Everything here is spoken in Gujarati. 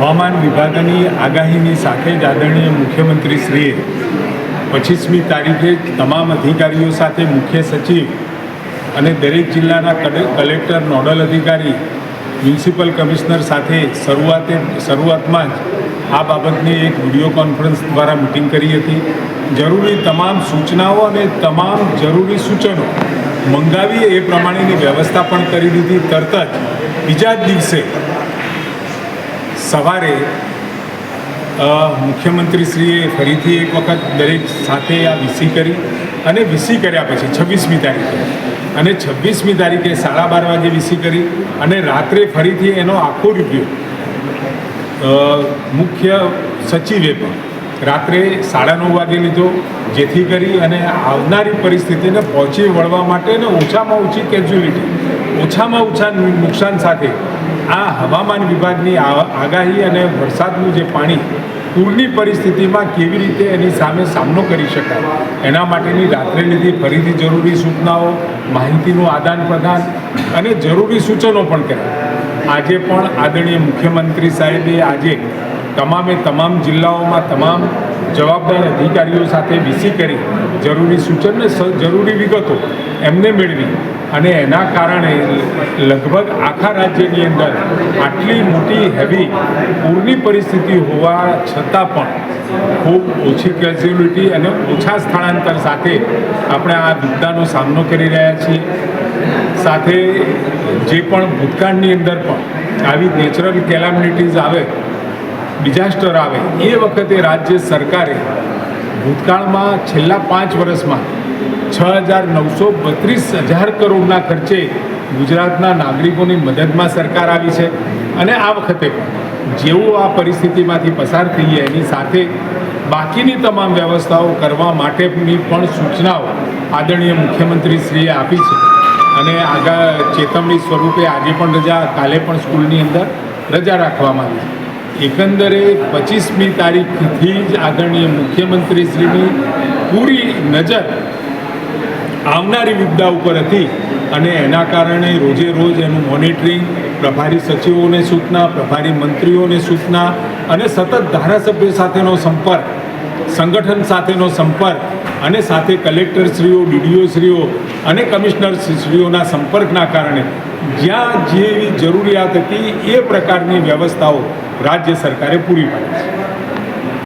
હવામાન વિભાગની આગાહીની સાથે જ આદરણીય મુખ્યમંત્રીશ્રીએ પચીસમી તારીખે તમામ અધિકારીઓ સાથે મુખ્ય સચિવ અને દરેક જિલ્લાના કલે- કલેક્ટર, નોડલ અધિકારી, મ્યુનિસિપલ કમિશનર સાથે શરૂઆતે, શરૂઆતમાં જ આ બાબતની એક વીડિયો કોન્ફરન્સ દ્વારા મિટિંગ કરી હતી. જરૂરી તમામ સૂચનાઓ અને તમામ જરૂરી સૂચનો મંગાવી એ પ્રમાણેની વ્યવસ્થા પણ કરી દીધી. તરત જ બીજા જ દિવસે સવારે મુખ્યમંત્રીશ્રીએ ફરીથી એક વખત દરેક સાથે આ વીસી કરી અને વીસી કર્યા પછી, છવ્વીસમી તારીખે. અને છવ્વીસમી તારીખે સાડા બાર વાગે વીસી કરી અને રાત્રે ફરીથી એનો આખો રિવ્યૂ મુખ્ય સચિવે પણ રાત્રે સાડા નવ વાગે લીધો, જેથી કરી અને આવનારી પરિસ્થિતિને પહોંચી વળવા માટે ને ઓછામાં ઓછી કેઝ્યુલિટી ઓછામાં ઓછા નુકસાન સાથે આ હવામાન વિભાગની આગાહી અને વરસાદનું જે પાણી પૂરની પરિસ્થિતિમાં કેવી રીતે એની સામે સામનો કરી શકાય, એના માટેની રાત્રે લીધી ફરીથી જરૂરી સૂચનાઓ, માહિતીનું આદાન પ્રદાન અને જરૂરી સૂચનો પણ કર્યા. આજે પણ આદરણીય મુખ્યમંત્રી સાહેબે આજે તમામે તમામ જિલ્લાઓમાં તમામ જવાબદાર અધિકારીઓ સાથે વીસી કરી જરૂરી સૂચન ને જરૂરી વિગતો એમને મેળવી. અને એના કારણે લગભગ આખા રાજ્યની અંદર આટલી મોટી હેવી પૂરની પરિસ્થિતિ હોવા છતાં પણ ખૂબ ઓછી કેઝ્યુલિટી અને ઓછા સ્થળાંતર સાથે આપણે આ વિપદાનો સામનો કરી રહ્યા છીએ. સાથે જે પણ ભૂતકાળની અંદર પણ આવી નેચરલ કેલામિટીઝ આવે ડિઝાસ્ટર આવે, એ વખતે રાજ્ય સરકારે ભૂતકાળમાં છેલ્લા પાંચ વર્ષમાં છ હજાર નવસો બત્રીસ હજાર કરોડના ખર્ચે ગુજરાતના નાગરિકોની મદદમાં સરકાર આવી છે. અને આ વખતે પણ જેવું આ પરિસ્થિતિમાંથી પસાર થઈએ એની સાથે બાકીની તમામ વ્યવસ્થાઓ કરવા માટેની પણ સૂચનાઓ આદરણીય મુખ્યમંત્રીશ્રીએ આપી છે. અને આગા ચેતવણી સ્વરૂપે આજે પણ રજા, કાલે પણ સ્કૂલની અંદર રજા રાખવામાં આવી છે. એકંદરે પચીસમી તારીખથી જ આદરણીય મુખ્યમંત્રીશ્રીની પૂરી નજર આવનારી મુદ્દા ઉપર હતી અને એના કારણે રોજે રોજ એનું મોનિટરિંગ, પ્રભારી સચિવોને સૂચના, પ્રભારી મંત્રીઓને સૂચના અને સતત ધારાસભ્યો સાથેનો સંપર્ક, સંગઠન સાથેનો સંપર્ક અને સાથે કલેક્ટરશ્રીઓ, ડીડીઓશ્રીઓ અને કમિશનરશ્રીઓના સંપર્કના કારણે જ્યાં જેવી જરૂરિયાત હતી એ પ્રકારની વ્યવસ્થાઓ રાજ્ય સરકારે પૂરી પાડી છે.